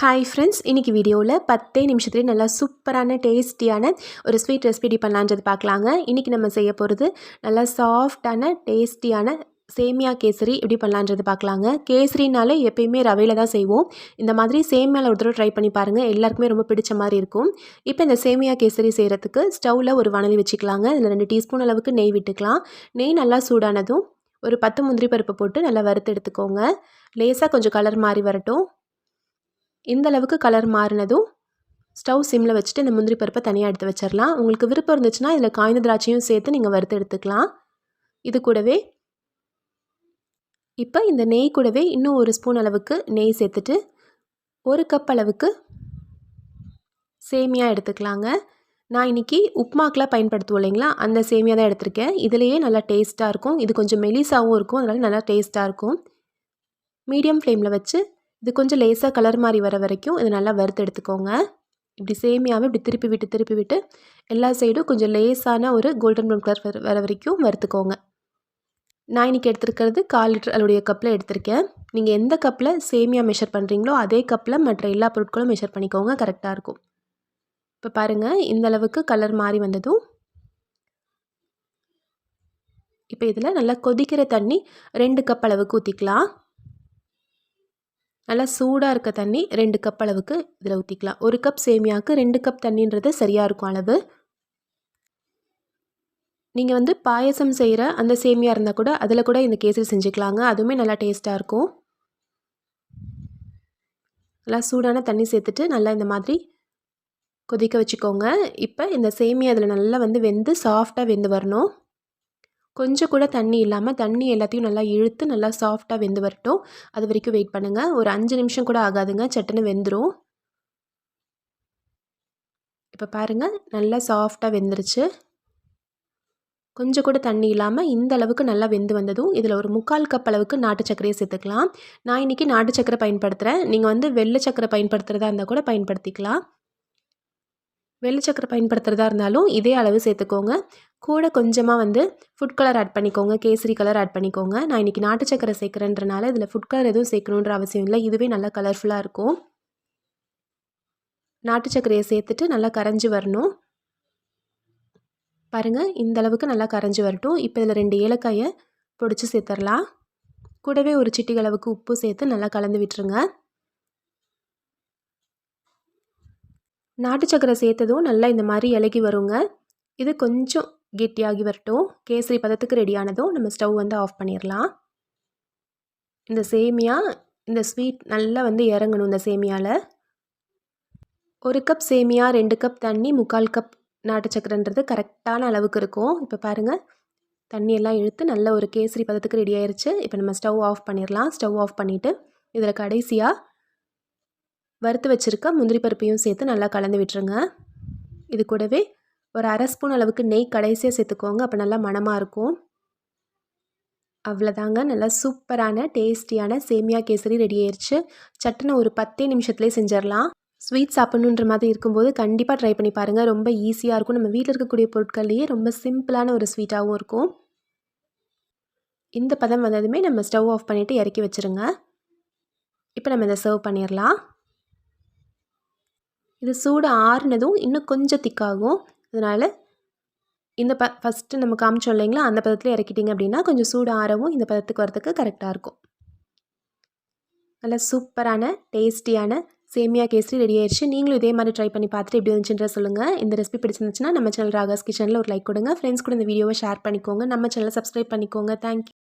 Hi friends இன்றைக்கி வீடியோவில் பத்தே நிமிஷத்துலேயே நல்லா சூப்பரான டேஸ்டியான ஒரு ஸ்வீட் ரெசிபி பண்ணலான்றது பார்க்கலாங்க. இன்றைக்கி நம்ம செய்ய போகிறது நல்லா சாஃப்டான டேஸ்டியான சேமியா கேசரி எப்படி பண்ணலான்றது பார்க்கலாங்க. கேசரினாலே எப்பயுமே ரவையில் தான் செய்வோம். இந்த மாதிரி சேமியாவில் ஒரு தடவை ட்ரை பண்ணி பாருங்கள் எல்லாருக்குமே ரொம்ப பிடிச்ச மாதிரி இருக்கும். இப்போ இந்த சேமியா கேசரி செய்கிறதுக்கு ஸ்டவ்வில் ஒரு வணலி வச்சுக்கலாங்க. இதில் ரெண்டு டீஸ்பூன் அளவுக்கு நெய் விட்டுக்கலாம். நெய் நல்லா சூடானதும் ஒரு பத்து முந்திரி பருப்பு போட்டு நல்லா வறுத்து எடுத்துக்கோங்க. லேசாக கொஞ்சம் கலர் மாறி வரட்டும். இந்த அளவுக்கு கலர் மாறினதும் ஸ்டவ் சிம்மில் வச்சுட்டு இந்த முந்திரி பருப்பை தனியாக எடுத்து வச்சிடலாம் உங்களுக்கு விருப்பம் இருந்துச்சுன்னா இதில் காய்ந்த திராட்சையும் சேர்த்து நீங்கள் வறுத்து எடுத்துக்கலாம். இது கூடவே இப்போ இந்த நெய் கூடவே இன்னும் ஒரு ஸ்பூன் அளவுக்கு நெய் சேர்த்துட்டு ஒரு கப் அளவுக்கு சேமியா எடுத்துக்கலாங்க. நான் இன்றைக்கி உப்மாக்கெலாம் பயன்படுத்துவோம் இல்லைங்களா? அந்த சேமியா தான் எடுத்திருக்கேன். இதுலேயே நல்லா டேஸ்ட்டாக இருக்கும். இது கொஞ்சம் மெலிசாகவும் இருக்கும். அதனால் நல்லா டேஸ்ட்டாக இருக்கும். மீடியம் ஃப்ளேமில் வச்சு இது கொஞ்சம் லேசாக கலர் மாதிரி வர வரைக்கும் இதை நல்லா வறுத்து எடுத்துக்கோங்க. இப்படி சேமியாவை இப்படி திருப்பி விட்டு திருப்பி விட்டு எல்லா சைடும் கொஞ்சம் லேசான ஒரு கோல்டன் ப்ரௌன் கலர் வர வரைக்கும் வறுத்துக்கோங்க. நான் இன்றைக்கி எடுத்துருக்கிறது கால் லிட்டர் அதோடைய கப்பில் எடுத்திருக்கேன். நீங்கள் எந்த கப்பில் சேமியா மெஷர் பண்ணுறீங்களோ அதே கப்பில் மற்ற எல்லா பொருட்களும் மெஷர் பண்ணிக்கோங்க கரெக்டாக இருக்கும். இப்போ பாருங்கள் இந்த அளவுக்கு கலர் மாறி வந்ததும் இப்போ இதில் நல்லா கொதிக்கிற தண்ணி ரெண்டு கப் அளவுக்கு ஊற்றிக்கலாம் நல்லா சூடாக இருக்க தண்ணி ரெண்டு கப் அளவுக்கு இதில் ஊற்றிக்கலாம் ஒரு கப் சேமியாவுக்கு ரெண்டு கப் தண்ணின்றது சரியாக இருக்கும் அளவு. நீங்கள் வந்து பாயசம் செய்கிற அந்த சேமியா இருந்தால் கூட அதில் கூட இந்த கேசரி செஞ்சுக்கலாங்க. அதுவுமே நல்லா டேஸ்ட்டாக இருக்கும். நல்லா சூடான தண்ணி சேர்த்துட்டு நல்லா இந்த மாதிரி கொதிக்க வச்சுக்கோங்க. இப்போ இந்த சேமியா அதில் நல்லா வந்து வெந்து சாஃப்டாக வெந்து வரணும். கொஞ்சம் கூட தண்ணி இல்லாமல் தண்ணி எல்லாத்தையும் நல்லா இழுத்து நல்லா சாஃப்டாக வெந்து வரட்டும். அது வரைக்கும் வெயிட் பண்ணுங்கள் ஒரு அஞ்சு நிமிஷம் கூட ஆகாதுங்க. சட்டுன்னு வெந்துடும் இப்போ பாருங்கள் நல்லா சாஃப்டாக வெந்துருச்சு. கொஞ்சம் கூட தண்ணி இல்லாமல் இந்த அளவுக்கு நல்லா வெந்து வந்ததும் இதில் ஒரு முக்கால் கப் அளவுக்கு நாட்டு சர்க்கரையை சேர்த்துக்கலாம். நான் இன்றைக்கி நாட்டு சர்க்கரை பயன்படுத்துகிறேன் நீங்கள் வந்து வெள்ளை சர்க்கரை பயன்படுத்துகிறதா இருந்தால் கூட பயன்படுத்திக்கலாம். வெள்ளை சக்கரை பயன்படுத்துகிறதா இருந்தாலும் இதே அளவு சேர்த்துக்கோங்க. கூட கொஞ்சமாக வந்து ஃபுட் கலர் ஆட் பண்ணிக்கோங்க கேசரி கலர் ஆட் பண்ணிக்கோங்க. நான் இன்றைக்கி நாட்டு சக்கரை சேர்க்குறேன்றனால இதில் ஃபுட் கலர் எதுவும் சேர்க்கணுன்ற அவசியம் இல்லை. இதுவே நல்லா கலர்ஃபுல்லாக இருக்கும். நாட்டு சக்கரையை சேர்த்துட்டு நல்லா கரைஞ்சி வரணும். பாருங்கள் இந்த அளவுக்கு நல்லா கரைஞ்சி வரட்டும். இப்போ இதில் ரெண்டு ஏலக்காயை பொடிச்சு சேர்த்துடலாம் கூடவே ஒரு சிட்டிகளவுக்கு உப்பு சேர்த்து நல்லா கலந்து விட்டுருங்க. நாட்டு சக்கரை சேர்த்ததும் நல்லா இந்த மாதிரி இலகி வருங்க. இது கொஞ்சம் கெட்டியாகி வரட்டும். கேசரி பதத்துக்கு ரெடியானதும் நம்ம ஸ்டவ் வந்து ஆஃப் பண்ணிடலாம் இந்த சேமியா இந்த ஸ்வீட் நல்லா வந்து இறங்கணும் இந்த சேமியாவில் ஒரு கப் சேமியா ரெண்டு கப் தண்ணி முக்கால் கப் நாட்டு சக்கரைன்றது கரெக்டான அளவுக்கு இருக்கும். இப்போ பாருங்கள் தண்ணியெல்லாம் இழுத்து நல்ல ஒரு கேசரி பதத்துக்கு ரெடி ஆயிடுச்சு இப்போ நம்ம ஸ்டவ் ஆஃப் பண்ணிடலாம் ஸ்டவ் ஆஃப் பண்ணிவிட்டு இதில் கடைசியாக வறுத்து வச்சுருக்க முந்திரி பருப்பையும் சேர்த்து நல்லா கலந்து விட்டுருங்க. இது கூடவே ஒரு அரை ஸ்பூன் அளவுக்கு நெய் கடைசியாக சேர்த்துக்கோங்க. அப்போ நல்லா மணமாக இருக்கும். அவ்வளோதாங்க நல்லா சூப்பரான டேஸ்டியான சேமியா கேசரி ரெடி ஆயிடுச்சு சட்டுன்னு ஒரு பத்தே நிமிஷத்துலேயே செஞ்சிடலாம். ஸ்வீட் சாப்பிட்ணுன்ற மாதிரி இருக்கும்போது கண்டிப்பாக ட்ரை பண்ணி பாருங்கள் ரொம்ப ஈஸியாக இருக்கும். நம்ம வீட்டில் இருக்கக்கூடிய பொருட்கள்லேயே ரொம்ப சிம்பிளான ஒரு ஸ்வீட்டாகவும் இருக்கும். இந்த பதம் வந்ததுமே நம்ம ஸ்டவ் ஆஃப் பண்ணிவிட்டு இறக்கி வச்சுருங்க. இப்போ நம்ம இதை சர்வ் பண்ணிடலாம். இது சூடு ஆறுனதும் இன்னும் கொஞ்சம் திக்காகும். அதனால் இந்த ப ஃபஸ்ட்டு நம்ம காமிச்சோம் இல்லைங்களா அந்த பதத்தில் இறக்கிட்டிங்க அப்படின்னா கொஞ்சம் சூடு ஆறவும் இந்த பதத்துக்கு வரத்துக்கு கரெக்டாக இருக்கும். நல்லா சூப்பரான டேஸ்டியான சேமியா கேசரி ரெடி ஆயிடுச்சு. நீங்களும் இதே மாதிரி ட்ரை பண்ணி பார்த்துட்டு எப்படி இருந்துச்சுன்ற சொல்லுங்கள் இந்த ரெசிபி பிடிச்சிருந்துச்சுன்னா நம்ம சேனல் ராகாஸ் கிச்சனில் ஒரு லைக் கொடுங்க. ஃப்ரெண்ட்ஸ் கூட இந்த வீடியோவை ஷேர் பண்ணிக்கோங்க. நம்ம சேனலை சப்ஸ்கிரைப் பண்ணிக்கோங்க. தேங்க்யூ